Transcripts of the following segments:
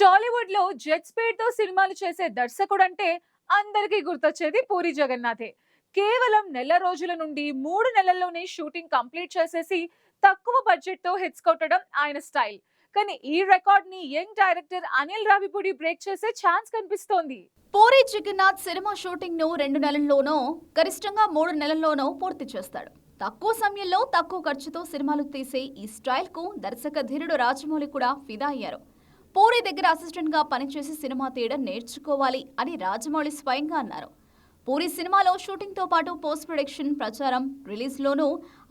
టాలీవుడ్లో జెట్ స్పీడ్తో సినిమాలు చేసే దర్శకుడు అంటే అందరికీ గుర్తొచ్చేది పూరి జగన్నాథే. కేవలం నెల రోజుల నుండి మూడు నెలల్లోనే షూటింగ్ కంప్లీట్ చేసేసి తక్కువ బడ్జెట్తో హిట్స్ కొట్టడం ఆయన స్టైల్. కానీ ఈ రికార్డ్ని young director Anil Ravipudi break చేసే ఛాన్స్ కనిపిస్తోంది. పూరి జగన్నాథ్ సినిమా షూటింగ్ను రెండు నెలల్లోనో గరిష్టంగా మూడు నెలల్లోనో పూర్తి చేస్తాడు. తక్కువ సమయంలో తక్కువ ఖర్చుతో సినిమాలు తీసే ఈ స్టైల్కు దర్శక ధీరుడు రాజమౌళి కూడా ఫిదా అయ్యారు. పూరి దగ్గర అసిస్టెంట్గా పనిచేసి సినిమా తీయడం నేర్చుకోవాలి అని రాజమౌళి స్వయంగా అన్నారు. పూరి సినిమాలో షూటింగ్తో పాటు పోస్ట్ ప్రొడక్షన్ ప్రచారం రిలీజ్ లోనూ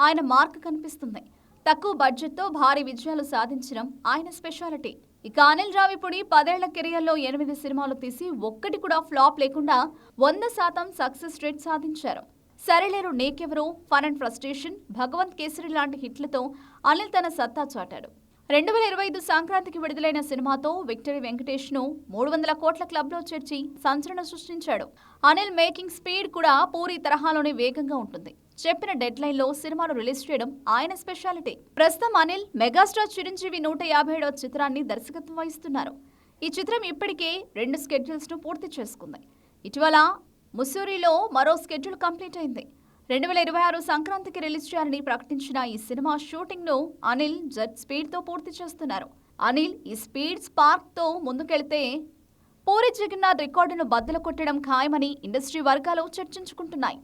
ఆయన మార్క్ కనిపిస్తుంది. తక్కువ బడ్జెట్తో భారీ విజయాలు సాధించడం ఆయన స్పెషాలిటీ ఇక అనిల్ రావిపూడి పదేళ్ళ కెరియర్లో ఎనిమిది సినిమాలు తీసి ఒక్కటి కూడా ఫ్లాప్ లేకుండా వంద శాతం సక్సెస్ రేట్ సాధించారు. Sarileru Neekevvaru? Fun and frustration Bhagavanth Kesari లాంటి హిట్లతో అనిల్ తన సత్తా చాటాడు. రెండు వేల ఇరవై ఐదు సంక్రాంతికి విడుదలైన సినిమాతో విక్టరీ వెంకటేష్ను మూడు వందల కోట్ల క్లబ్లో చేర్చి సంచలనం సృష్టించాడు. అనిల్ మేకింగ్ స్పీడ్ కూడా పూరి తరహాలోనే వేగంగా ఉంటుంది. చెప్పిన డెడ్ లైన్లో సినిమాను రిలీజ్ చేయడం ఆయన స్పెషాలిటీ. ప్రస్తుతం అనిల్ మెగాస్టార్ చిరంజీవి నూట యాభై ఏడవ చిత్రాన్ని దర్శకత్వం వహిస్తున్నారు. ఈ చిత్రం ఇప్పటికే రెండు స్కెడ్యూల్స్ను పూర్తి చేసుకుంది. ఇటీవల ముస్సూరిలో మరో స్కెడ్యూల్ కంప్లీట్ అయింది. రెండు వేల ఇరవై ఆరు సంక్రాంతికి రిలీజ్ చేయాలని ప్రకటించిన ఈ సినిమా షూటింగ్ను అనిల్ జెట్ స్పీడ్తో పూర్తి చేస్తున్నారు. అనిల్ ఈ స్పీడ్ స్పార్క్తో ముందుకెళ్తే పూరి జగన్నాథ్ రికార్డును బద్దలు కొట్టడం ఖాయమని ఇండస్ట్రీ వర్గాలు చర్చించుకుంటున్నాయి.